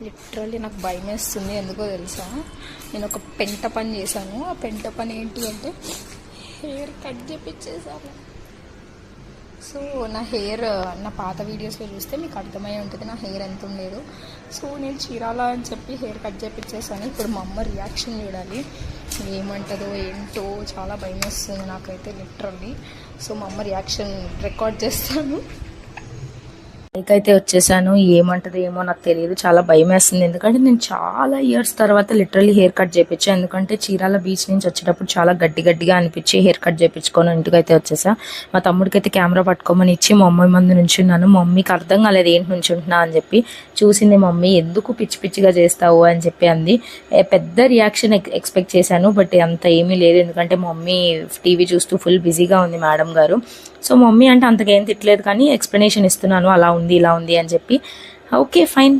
Literally నాకు భయం వేస్తుంది ఎందుకో తెలుసా? నేను ఒక పెంట పని చేశాను. ఆ పెంట పని ఏంటి అంటే హెయిర్ కట్ చేపించేసాను సో నా హెయిర్ నా పాత వీడియోస్లో చూస్తే మీకు అర్థమై ఉంటుంది నా హెయిర్ ఎంత ఉండేదో. సో నేను చీరాలా అని చెప్పి హెయిర్ కట్ చేపించేసాను ఇప్పుడు మా అమ్మ రియాక్షన్ చూడాలి. ఏమంటుందో ఏంటో చాలా భయం వేస్తుంది నాకైతే లిటరల్లీ సో మా అమ్మ రియాక్షన్ రికార్డ్ చేస్తాను. అయితే వచ్చేసాను. ఏమంటది ఏమో నాకు తెలియదు. చాలా భయం వేస్తుంది ఎందుకంటే నేను చాలా ఇయర్స్ తర్వాత లిటరల్లీ హెయిర్ కట్ చేయించాను ఎందుకంటే చీరాల బీచ్ నుంచి వచ్చేటప్పుడు చాలా గడ్డి గడ్డిగా అనిపించి హెయిర్ కట్ చేయించుకొని ఇంటికి అయితే వచ్చేసా. మా తమ్ముడికి అయితే కెమెరా పట్టుకోమని ఇచ్చి మా మమ్మీ ముందు నుంచున్నాను మమ్మీకి అర్థం కాలేదు ఏంటి నుంచుంటున్నా అని చెప్పి చూసింది మమ్మీ. ఎందుకు పిచ్చి పిచ్చిగా చేస్తావు? అని చెప్పి అంది. పెద్ద రియాక్షన్ ఎక్స్పెక్ట్ చేశాను. బట్ అంత ఏమీ లేదు. ఎందుకంటే మమ్మీ టీవీ చూస్తూ ఫుల్ బిజీగా ఉంది మేడం గారు. సో మమ్మీ అంటే అంతకేం తిట్టలేదు కానీ ఎక్స్ప్లెనేషన్ ఇస్తున్నాను. అలా ఉంది ఇలా ఉంది అని చెప్పి. Okay fine